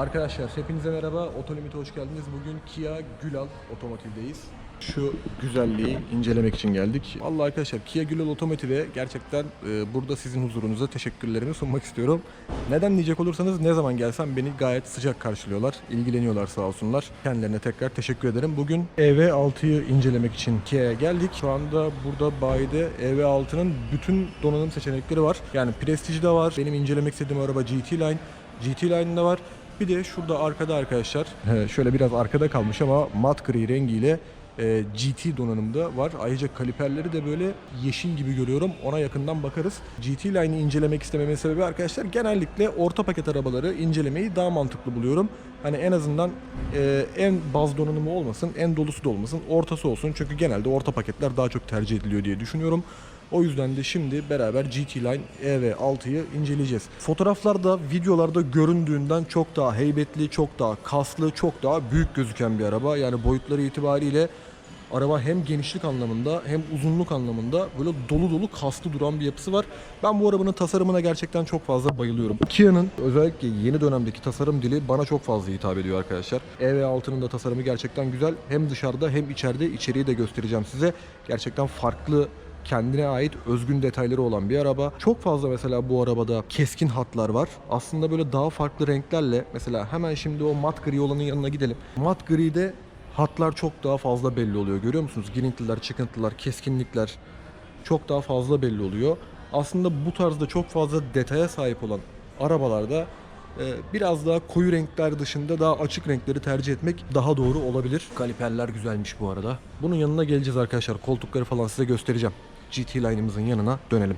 Arkadaşlar hepinize merhaba. Otolimit'e hoş geldiniz. Bugün Kia Gülal Otomotiv'deyiz. Şu güzelliği incelemek için geldik. Vallahi arkadaşlar Kia Gülal Otomotiv'e gerçekten e, burada sizin huzurunuza teşekkürlerimi sunmak istiyorum. Neden diyecek olursanız ne zaman gelsem beni gayet sıcak karşılıyorlar. ilgileniyorlar sağ olsunlar. Kendilerine tekrar teşekkür ederim. Bugün EV6'yı incelemek için Kia'ya geldik. Şu anda burada bayide EV6'nın bütün donanım seçenekleri var. Yani Prestige de var. Benim incelemek istediğim araba GT Line. GT Line'da var. Bir de şurada arkada arkadaşlar şöyle biraz arkada kalmış ama mat gri rengiyle e, GT donanımda var. Ayrıca kaliperleri de böyle yeşil gibi görüyorum. Ona yakından bakarız. GT Line'i incelemek istememin sebebi arkadaşlar genellikle orta paket arabaları incelemeyi daha mantıklı buluyorum. Hani en azından e, en baz donanımı olmasın, en dolusu da olmasın, ortası olsun. Çünkü genelde orta paketler daha çok tercih ediliyor diye düşünüyorum. O yüzden de şimdi beraber GT Line EV6'yı inceleyeceğiz. Fotoğraflarda, videolarda göründüğünden çok daha heybetli, çok daha kaslı, çok daha büyük gözüken bir araba. Yani boyutları itibariyle araba hem genişlik anlamında hem uzunluk anlamında böyle dolu dolu kaslı duran bir yapısı var. Ben bu arabanın tasarımına gerçekten çok fazla bayılıyorum. Kia'nın özellikle yeni dönemdeki tasarım dili bana çok fazla hitap ediyor arkadaşlar. EV6'nın da tasarımı gerçekten güzel. Hem dışarıda hem içeride içeriği de göstereceğim size. Gerçekten farklı kendine ait özgün detayları olan bir araba. Çok fazla mesela bu arabada keskin hatlar var. Aslında böyle daha farklı renklerle mesela hemen şimdi o mat gri olanın yanına gidelim. Mat gri'de hatlar çok daha fazla belli oluyor. Görüyor musunuz? Girintiler, çıkıntılar, keskinlikler çok daha fazla belli oluyor. Aslında bu tarzda çok fazla detaya sahip olan arabalarda e, biraz daha koyu renkler dışında daha açık renkleri tercih etmek daha doğru olabilir. Kaliperler güzelmiş bu arada. Bunun yanına geleceğiz arkadaşlar. Koltukları falan size göstereceğim. GT Line'ımızın yanına dönelim.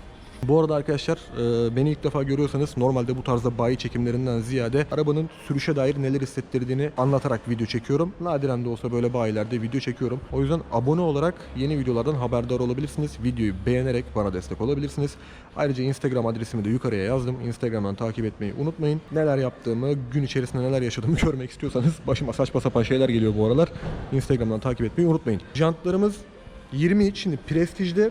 Bu arada arkadaşlar e, beni ilk defa görüyorsanız normalde bu tarzda bayi çekimlerinden ziyade arabanın sürüşe dair neler hissettirdiğini anlatarak video çekiyorum. Nadiren de olsa böyle bayilerde video çekiyorum. O yüzden abone olarak yeni videolardan haberdar olabilirsiniz. Videoyu beğenerek bana destek olabilirsiniz. Ayrıca Instagram adresimi de yukarıya yazdım. Instagram'dan takip etmeyi unutmayın. Neler yaptığımı, gün içerisinde neler yaşadığımı görmek istiyorsanız başıma saçma sapan şeyler geliyor bu aralar. Instagram'dan takip etmeyi unutmayın. Jantlarımız 20 inç. Şimdi Prestige'de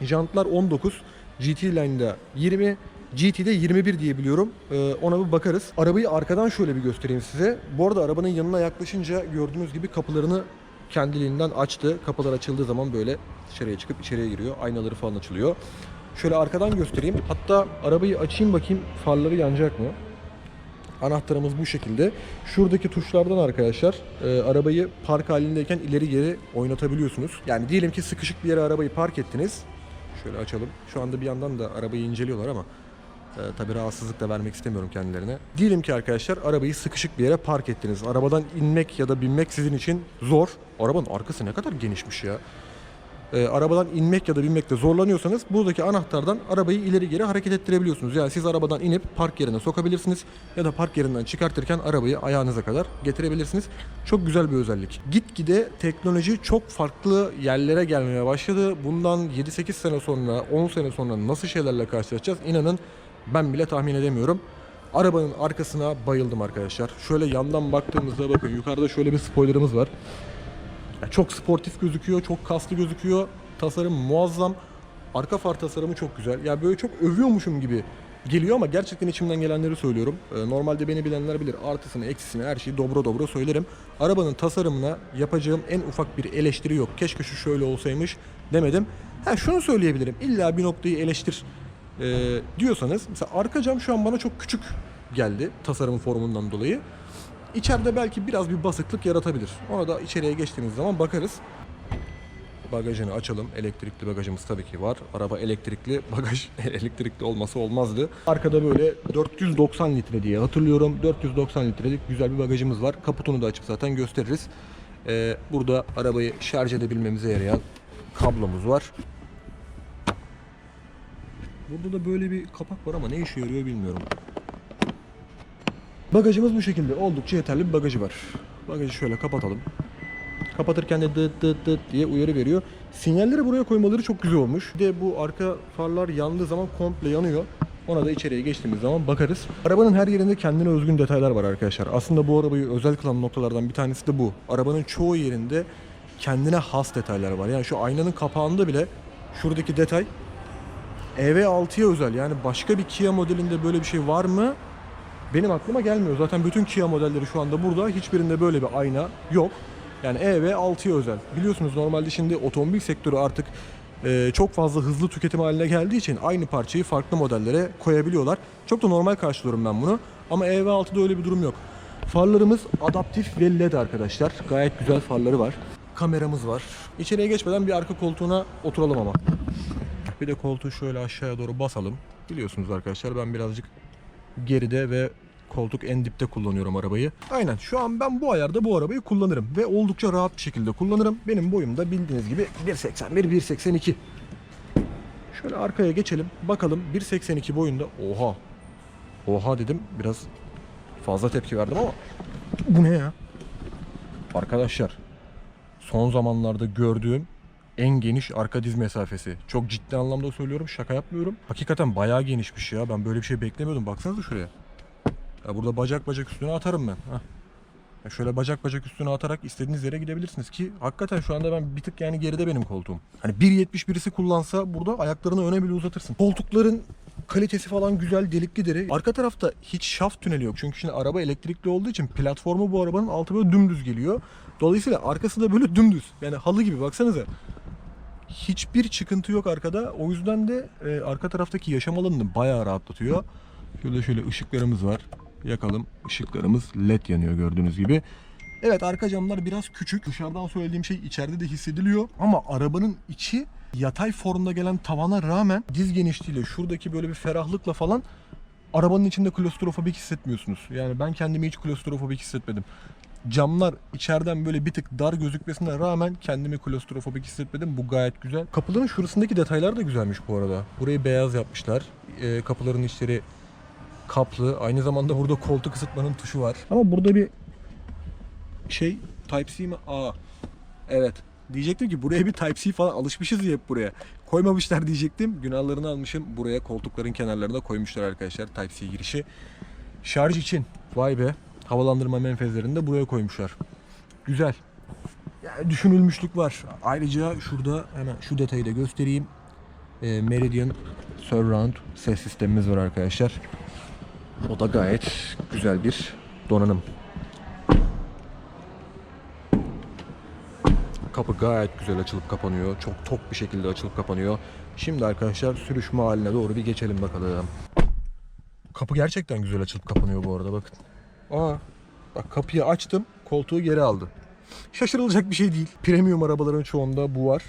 jantlar 19. GT Line'da 20, GT'de 21 diye biliyorum. Ee, ona bir bakarız. Arabayı arkadan şöyle bir göstereyim size. Bu arada arabanın yanına yaklaşınca gördüğünüz gibi kapılarını kendiliğinden açtı. Kapılar açıldığı zaman böyle dışarıya çıkıp içeriye giriyor. Aynaları falan açılıyor. Şöyle arkadan göstereyim. Hatta arabayı açayım bakayım farları yanacak mı? Anahtarımız bu şekilde. Şuradaki tuşlardan arkadaşlar e, arabayı park halindeyken ileri geri oynatabiliyorsunuz. Yani diyelim ki sıkışık bir yere arabayı park ettiniz. Şöyle açalım. Şu anda bir yandan da arabayı inceliyorlar ama e, tabii rahatsızlık da vermek istemiyorum kendilerine. Diyelim ki arkadaşlar arabayı sıkışık bir yere park ettiniz. Arabadan inmek ya da binmek sizin için zor. Arabanın arkası ne kadar genişmiş ya. E, arabadan inmek ya da binmekte zorlanıyorsanız buradaki anahtardan arabayı ileri geri hareket ettirebiliyorsunuz. Yani siz arabadan inip park yerine sokabilirsiniz ya da park yerinden çıkartırken arabayı ayağınıza kadar getirebilirsiniz. Çok güzel bir özellik. Gitgide teknoloji çok farklı yerlere gelmeye başladı. Bundan 7-8 sene sonra, 10 sene sonra nasıl şeylerle karşılaşacağız inanın ben bile tahmin edemiyorum. Arabanın arkasına bayıldım arkadaşlar. Şöyle yandan baktığımızda bakın yukarıda şöyle bir spoilerımız var. Ya çok sportif gözüküyor, çok kaslı gözüküyor. Tasarım muazzam. Arka far tasarımı çok güzel. Ya böyle çok övüyormuşum gibi geliyor ama gerçekten içimden gelenleri söylüyorum. Ee, normalde beni bilenler bilir. Artısını, eksisini her şeyi dobro dobro söylerim. Arabanın tasarımına yapacağım en ufak bir eleştiri yok. Keşke şu şöyle olsaymış demedim. Ha şunu söyleyebilirim. İlla bir noktayı eleştir e, diyorsanız mesela arka cam şu an bana çok küçük geldi tasarımın formundan dolayı. İçeride belki biraz bir basıklık yaratabilir. Ona da içeriye geçtiğimiz zaman bakarız. Bagajını açalım. Elektrikli bagajımız tabii ki var. Araba elektrikli, bagaj elektrikli olması olmazdı. Arkada böyle 490 litre diye hatırlıyorum. 490 litrelik güzel bir bagajımız var. Kaputunu da açıp zaten gösteririz. Ee, burada arabayı şarj edebilmemize yarayan kablomuz var. Burada da böyle bir kapak var ama ne işe yarıyor bilmiyorum. Bagajımız bu şekilde. Oldukça yeterli bir bagajı var. Bagajı şöyle kapatalım. Kapatırken de dıt dıt dıt diye uyarı veriyor. Sinyalleri buraya koymaları çok güzel olmuş. Bir de bu arka farlar yandığı zaman komple yanıyor. Ona da içeriye geçtiğimiz zaman bakarız. Arabanın her yerinde kendine özgün detaylar var arkadaşlar. Aslında bu arabayı özel kılan noktalardan bir tanesi de bu. Arabanın çoğu yerinde kendine has detaylar var. Yani şu aynanın kapağında bile şuradaki detay EV6'ya özel. Yani başka bir Kia modelinde böyle bir şey var mı? Benim aklıma gelmiyor. Zaten bütün Kia modelleri şu anda burada. Hiçbirinde böyle bir ayna yok. Yani E ve 6'ya özel. Biliyorsunuz normalde şimdi otomobil sektörü artık e, çok fazla hızlı tüketim haline geldiği için aynı parçayı farklı modellere koyabiliyorlar. Çok da normal karşılıyorum ben bunu. Ama E ve 6'da öyle bir durum yok. Farlarımız adaptif ve led arkadaşlar. Gayet güzel farları var. Kameramız var. İçeriye geçmeden bir arka koltuğuna oturalım ama. Bir de koltuğu şöyle aşağıya doğru basalım. Biliyorsunuz arkadaşlar ben birazcık geride ve koltuk en dipte kullanıyorum arabayı. Aynen şu an ben bu ayarda bu arabayı kullanırım ve oldukça rahat bir şekilde kullanırım. Benim boyum da bildiğiniz gibi 1.81 1.82. Şöyle arkaya geçelim. Bakalım 1.82 boyunda. Oha. Oha dedim. Biraz fazla tepki verdim ama bu ne ya? Arkadaşlar son zamanlarda gördüğüm en geniş arka diz mesafesi. Çok ciddi anlamda söylüyorum. Şaka yapmıyorum. Hakikaten bayağı genişmiş ya. Ben böyle bir şey beklemiyordum. Baksanıza şuraya. Ya burada bacak bacak üstüne atarım ben. Hah. Ya şöyle bacak bacak üstüne atarak istediğiniz yere gidebilirsiniz ki hakikaten şu anda ben bir tık yani geride benim koltuğum. Hani 1.70 birisi kullansa burada ayaklarını öne bile uzatırsın. Koltukların kalitesi falan güzel delikli deri. Arka tarafta hiç şaft tüneli yok. Çünkü şimdi araba elektrikli olduğu için platformu bu arabanın altı böyle dümdüz geliyor. Dolayısıyla arkası da böyle dümdüz. Yani halı gibi baksanıza. Hiçbir çıkıntı yok arkada. O yüzden de e, arka taraftaki yaşam alanını bayağı rahatlatıyor. Şöyle şöyle ışıklarımız var. Yakalım. Işıklarımız led yanıyor gördüğünüz gibi. Evet arka camlar biraz küçük. Dışarıdan söylediğim şey içeride de hissediliyor. Ama arabanın içi yatay formda gelen tavana rağmen diz genişliğiyle şuradaki böyle bir ferahlıkla falan arabanın içinde klostrofobik hissetmiyorsunuz. Yani ben kendimi hiç klostrofobik hissetmedim. Camlar içeriden böyle bir tık dar gözükmesine rağmen kendimi klostrofobik hissetmedim. Bu gayet güzel. Kapıların şurasındaki detaylar da güzelmiş bu arada. Burayı beyaz yapmışlar. Ee, kapıların içleri kaplı. Aynı zamanda burada koltuk ısıtmanın tuşu var. Ama burada bir şey Type-C mi? Aa. Evet. Diyecektim ki buraya bir Type-C falan alışmışız ya hep buraya. Koymamışlar diyecektim. Günahlarını almışım. Buraya koltukların kenarlarına koymuşlar arkadaşlar Type-C girişi. Şarj için. Vay be. Havalandırma menfezlerini de buraya koymuşlar. Güzel. Yani düşünülmüşlük var. Ayrıca şurada hemen şu detayı da göstereyim. Ee, Meridian Surround ses sistemimiz var arkadaşlar. O da gayet güzel bir donanım. Kapı gayet güzel açılıp kapanıyor. Çok tok bir şekilde açılıp kapanıyor. Şimdi arkadaşlar sürüş mahalline doğru bir geçelim bakalım. Kapı gerçekten güzel açılıp kapanıyor bu arada bakın. Aa, bak kapıyı açtım, koltuğu geri aldı. Şaşırılacak bir şey değil. Premium arabaların çoğunda bu var.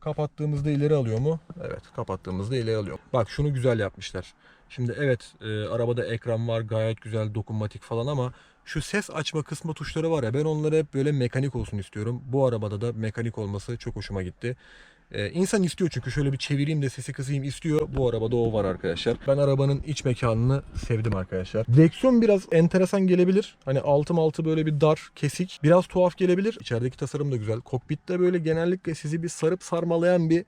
Kapattığımızda ileri alıyor mu? Evet, kapattığımızda ileri alıyor. Bak şunu güzel yapmışlar. Şimdi evet, e, arabada ekran var, gayet güzel, dokunmatik falan ama şu ses açma kısmı tuşları var ya ben onları hep böyle mekanik olsun istiyorum. Bu arabada da mekanik olması çok hoşuma gitti. Ee, insan istiyor çünkü şöyle bir çevireyim de sesi kısayım istiyor. Bu arabada o var arkadaşlar. Ben arabanın iç mekanını sevdim arkadaşlar. Direksiyon biraz enteresan gelebilir. Hani altım altı böyle bir dar, kesik. Biraz tuhaf gelebilir. İçerideki tasarım da güzel. Kokpitte böyle genellikle sizi bir sarıp sarmalayan bir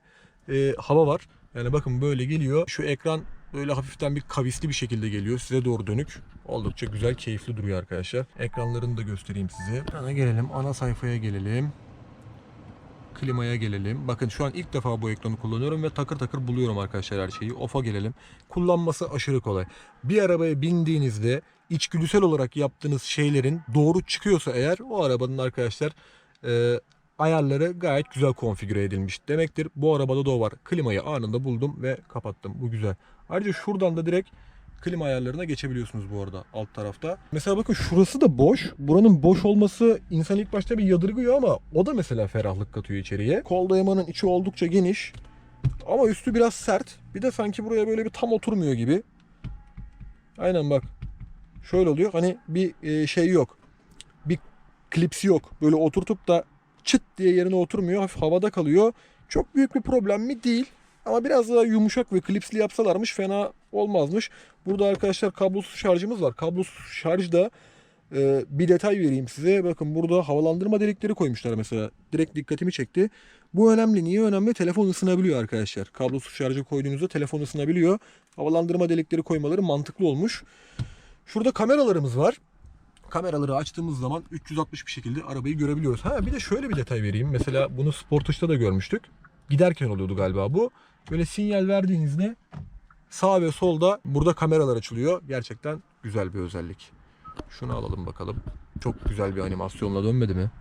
e, hava var. Yani bakın böyle geliyor. Şu ekran böyle hafiften bir kavisli bir şekilde geliyor. Size doğru dönük. Oldukça güzel, keyifli duruyor arkadaşlar. Ekranlarını da göstereyim size. Ana gelelim, ana sayfaya gelelim. Klimaya gelelim. Bakın şu an ilk defa bu ekranı kullanıyorum ve takır takır buluyorum arkadaşlar her şeyi. Off'a gelelim. Kullanması aşırı kolay. Bir arabaya bindiğinizde içgüdüsel olarak yaptığınız şeylerin doğru çıkıyorsa eğer o arabanın arkadaşlar e, ayarları gayet güzel konfigüre edilmiş demektir. Bu arabada da o var. Klimayı anında buldum ve kapattım. Bu güzel. Ayrıca şuradan da direkt klima ayarlarına geçebiliyorsunuz bu arada alt tarafta. Mesela bakın şurası da boş. Buranın boş olması insan ilk başta bir yadırgıyor ama o da mesela ferahlık katıyor içeriye. Kol dayamanın içi oldukça geniş. Ama üstü biraz sert. Bir de sanki buraya böyle bir tam oturmuyor gibi. Aynen bak. Şöyle oluyor. Hani bir e, şey yok. Bir klipsi yok. Böyle oturtup da çıt diye yerine oturmuyor. Hafif havada kalıyor. Çok büyük bir problem mi? Değil. Ama biraz daha yumuşak ve klipsli yapsalarmış fena olmazmış. Burada arkadaşlar kablosuz şarjımız var. Kablosuz şarjda e, bir detay vereyim size. Bakın burada havalandırma delikleri koymuşlar mesela. Direkt dikkatimi çekti. Bu önemli. Niye önemli? Telefon ısınabiliyor arkadaşlar. Kablosuz şarjı koyduğunuzda telefon ısınabiliyor. Havalandırma delikleri koymaları mantıklı olmuş. Şurada kameralarımız var. Kameraları açtığımız zaman 360 bir şekilde arabayı görebiliyoruz. Ha bir de şöyle bir detay vereyim. Mesela bunu Sportage'da da görmüştük. Giderken oluyordu galiba bu. Böyle sinyal verdiğinizde Sağ ve solda burada kameralar açılıyor. Gerçekten güzel bir özellik. Şunu alalım bakalım. Çok güzel bir animasyonla dönmedi mi?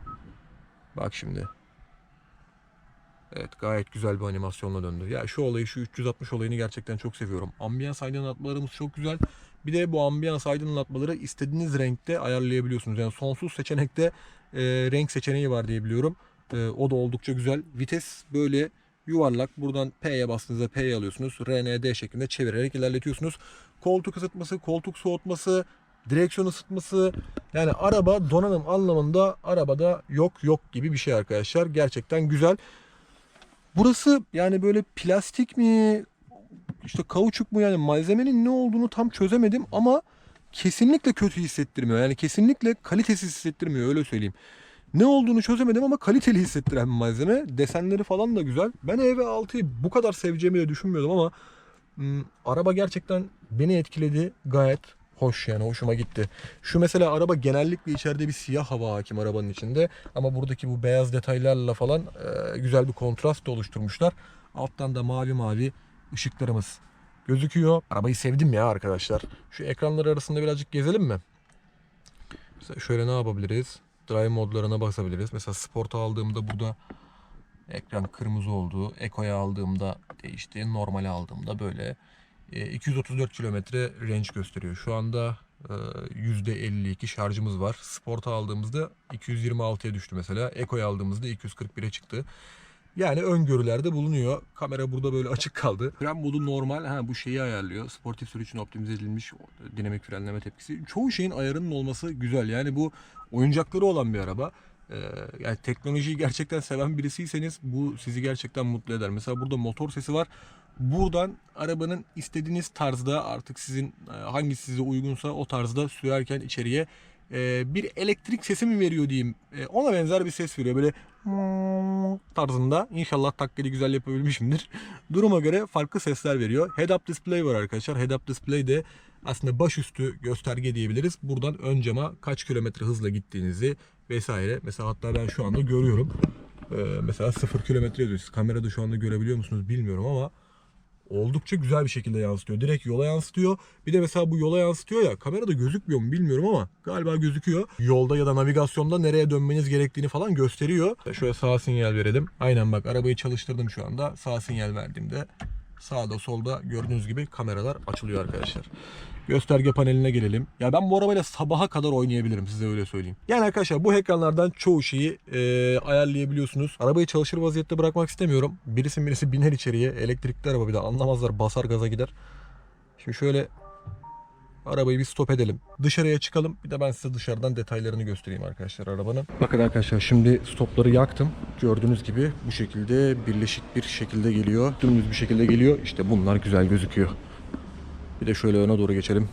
Bak şimdi. Evet gayet güzel bir animasyonla döndü. Ya şu olayı şu 360 olayını gerçekten çok seviyorum. Ambiyans aydınlatmalarımız çok güzel. Bir de bu ambiyans aydınlatmaları istediğiniz renkte ayarlayabiliyorsunuz. Yani sonsuz seçenekte e, renk seçeneği var diye biliyorum. E, o da oldukça güzel. Vites böyle yuvarlak. Buradan P'ye bastığınızda P'yi alıyorsunuz. RND şeklinde çevirerek ilerletiyorsunuz. Koltuk ısıtması, koltuk soğutması, direksiyon ısıtması. Yani araba donanım anlamında arabada yok yok gibi bir şey arkadaşlar. Gerçekten güzel. Burası yani böyle plastik mi işte kauçuk mu yani malzemenin ne olduğunu tam çözemedim ama kesinlikle kötü hissettirmiyor. Yani kesinlikle kalitesiz hissettirmiyor öyle söyleyeyim. Ne olduğunu çözemedim ama kaliteli hissettiren bir malzeme. Desenleri falan da güzel. Ben EV6'yı bu kadar seveceğimi de düşünmüyordum ama ım, araba gerçekten beni etkiledi. Gayet hoş yani hoşuma gitti. Şu mesela araba genellikle içeride bir siyah hava hakim arabanın içinde. Ama buradaki bu beyaz detaylarla falan e, güzel bir kontrast da oluşturmuşlar. Alttan da mavi mavi ışıklarımız gözüküyor. Arabayı sevdim ya arkadaşlar. Şu ekranlar arasında birazcık gezelim mi? Mesela şöyle ne yapabiliriz? Drive modlarına basabiliriz. Mesela Sport'a aldığımda burada ekran kırmızı oldu. Eco'ya aldığımda değişti. Normale aldığımda böyle e, 234 kilometre range gösteriyor. Şu anda e, %52 şarjımız var. Sport'a aldığımızda 226'ya düştü mesela. Eco'ya aldığımızda 241'e çıktı. Yani öngörülerde bulunuyor. Kamera burada böyle açık kaldı. Fren modu normal. Ha bu şeyi ayarlıyor. Sportif sürüş için optimize edilmiş dinamik frenleme tepkisi. Çoğu şeyin ayarının olması güzel. Yani bu oyuncakları olan bir araba. Ee, yani teknolojiyi gerçekten seven birisiyseniz bu sizi gerçekten mutlu eder. Mesela burada motor sesi var. Buradan arabanın istediğiniz tarzda artık sizin e, hangisi size uygunsa o tarzda sürerken içeriye e, bir elektrik sesi mi veriyor diyeyim. E, ona benzer bir ses veriyor. Böyle tarzında. İnşallah taklidi güzel yapabilmişimdir. Duruma göre farklı sesler veriyor. Head-up display var arkadaşlar. Head-up display de aslında başüstü gösterge diyebiliriz. Buradan ön cama kaç kilometre hızla gittiğinizi vesaire. Mesela hatta ben şu anda görüyorum. Ee, mesela 0 kilometre yazıyor. Siz kamerada şu anda görebiliyor musunuz bilmiyorum ama oldukça güzel bir şekilde yansıtıyor. Direkt yola yansıtıyor. Bir de mesela bu yola yansıtıyor ya kamerada gözükmüyor mu bilmiyorum ama galiba gözüküyor. Yolda ya da navigasyonda nereye dönmeniz gerektiğini falan gösteriyor. Şöyle sağ sinyal verelim. Aynen bak arabayı çalıştırdım şu anda. Sağ sinyal verdiğimde sağda solda gördüğünüz gibi kameralar açılıyor arkadaşlar. Gösterge paneline gelelim. Ya ben bu arabayla sabaha kadar oynayabilirim size öyle söyleyeyim. Yani arkadaşlar bu ekranlardan çoğu şeyi e, ayarlayabiliyorsunuz. Arabayı çalışır vaziyette bırakmak istemiyorum. Birisi birisi biner içeriye. Elektrikli araba bir de anlamazlar basar gaza gider. Şimdi şöyle arabayı bir stop edelim. Dışarıya çıkalım. Bir de ben size dışarıdan detaylarını göstereyim arkadaşlar arabanın. Bakın arkadaşlar şimdi stopları yaktım. Gördüğünüz gibi bu şekilde birleşik bir şekilde geliyor. Dümdüz bir şekilde geliyor. İşte bunlar güzel gözüküyor. Bir de şöyle öne doğru geçelim.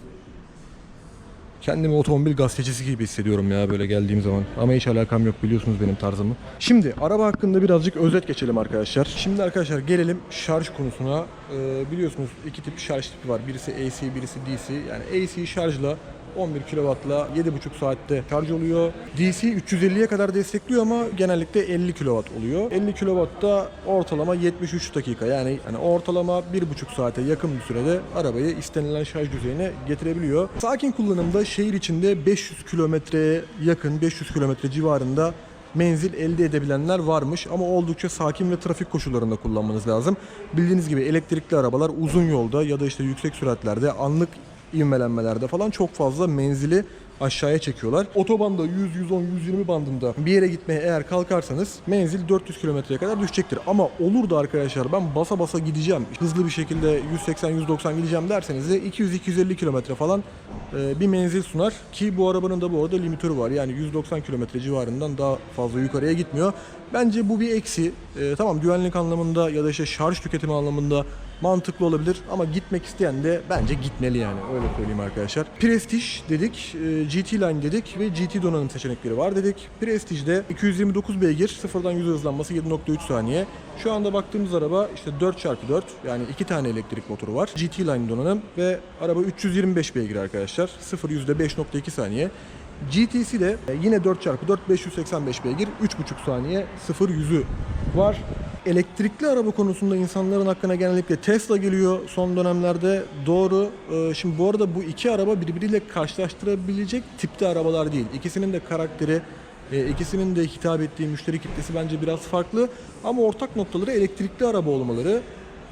Kendimi otomobil gazetecisi gibi hissediyorum ya böyle geldiğim zaman. Ama hiç alakam yok biliyorsunuz benim tarzımı. Şimdi araba hakkında birazcık özet geçelim arkadaşlar. Şimdi arkadaşlar gelelim şarj konusuna. Ee, biliyorsunuz iki tip şarj tipi var. Birisi AC, birisi DC. Yani AC şarjla 11 kW'la 7,5 saatte şarj oluyor. DC 350'ye kadar destekliyor ama genellikle 50 kW oluyor. 50 kW'da ortalama 73 dakika yani yani ortalama 1,5 saate yakın bir sürede arabayı istenilen şarj düzeyine getirebiliyor. Sakin kullanımda şehir içinde 500 kilometreye yakın 500 kilometre civarında menzil elde edebilenler varmış ama oldukça sakin ve trafik koşullarında kullanmanız lazım. Bildiğiniz gibi elektrikli arabalar uzun yolda ya da işte yüksek süratlerde anlık ivmelenmelerde falan çok fazla menzili aşağıya çekiyorlar. Otobanda 100, 110, 120 bandında bir yere gitmeye eğer kalkarsanız menzil 400 kilometreye kadar düşecektir. Ama olur da arkadaşlar ben basa basa gideceğim, hızlı bir şekilde 180-190 gideceğim derseniz de 200-250 kilometre falan e, bir menzil sunar. Ki bu arabanın da bu arada limitörü var. Yani 190 kilometre civarından daha fazla yukarıya gitmiyor. Bence bu bir eksi. E, tamam güvenlik anlamında ya da işte şarj tüketimi anlamında mantıklı olabilir ama gitmek isteyen de bence gitmeli yani öyle söyleyeyim arkadaşlar. Prestige dedik, e, GT Line dedik ve GT donanım seçenekleri var dedik. Prestige'de 229 beygir, sıfırdan 100 hızlanması 7.3 saniye. Şu anda baktığımız araba işte 4x4 yani iki tane elektrik motoru var. GT Line donanım ve araba 325 beygir arkadaşlar. 0 %5.2 saniye. GTC de e, yine 4x4 585 beygir 3.5 saniye 0 yüzü var. Elektrikli araba konusunda insanların hakkına genellikle Tesla geliyor son dönemlerde. Doğru. Ee, Şimdi bu arada bu iki araba birbiriyle karşılaştırabilecek tipte arabalar değil. İkisinin de karakteri, e, ikisinin de hitap ettiği müşteri kitlesi bence biraz farklı. Ama ortak noktaları elektrikli araba olmaları.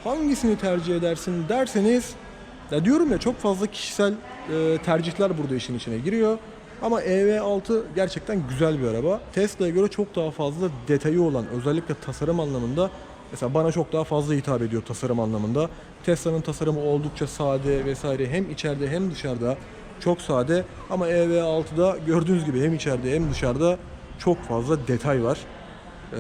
Hangisini tercih edersin derseniz ya diyorum ya çok fazla kişisel e, tercihler burada işin içine giriyor. Ama EV6 gerçekten güzel bir araba. Tesla'ya göre çok daha fazla detayı olan özellikle tasarım anlamında mesela bana çok daha fazla hitap ediyor tasarım anlamında. Tesla'nın tasarımı oldukça sade vesaire hem içeride hem dışarıda çok sade ama EV6'da gördüğünüz gibi hem içeride hem dışarıda çok fazla detay var. Ee,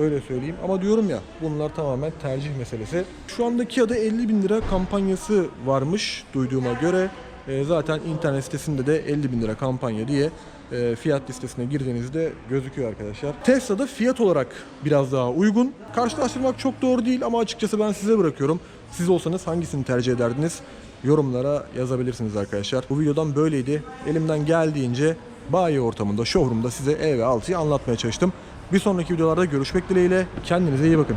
öyle söyleyeyim. Ama diyorum ya bunlar tamamen tercih meselesi. Şu anda Kia'da 50 bin lira kampanyası varmış duyduğuma göre. Ee, zaten internet sitesinde de 50 bin lira kampanya diye e, fiyat listesine girdiğinizde gözüküyor arkadaşlar. Tesla'da fiyat olarak biraz daha uygun. Karşılaştırmak çok doğru değil ama açıkçası ben size bırakıyorum. Siz olsanız hangisini tercih ederdiniz? Yorumlara yazabilirsiniz arkadaşlar. Bu videodan böyleydi. Elimden geldiğince bayi ortamında, showroom'da size EV6'yı anlatmaya çalıştım. Bir sonraki videolarda görüşmek dileğiyle. Kendinize iyi bakın.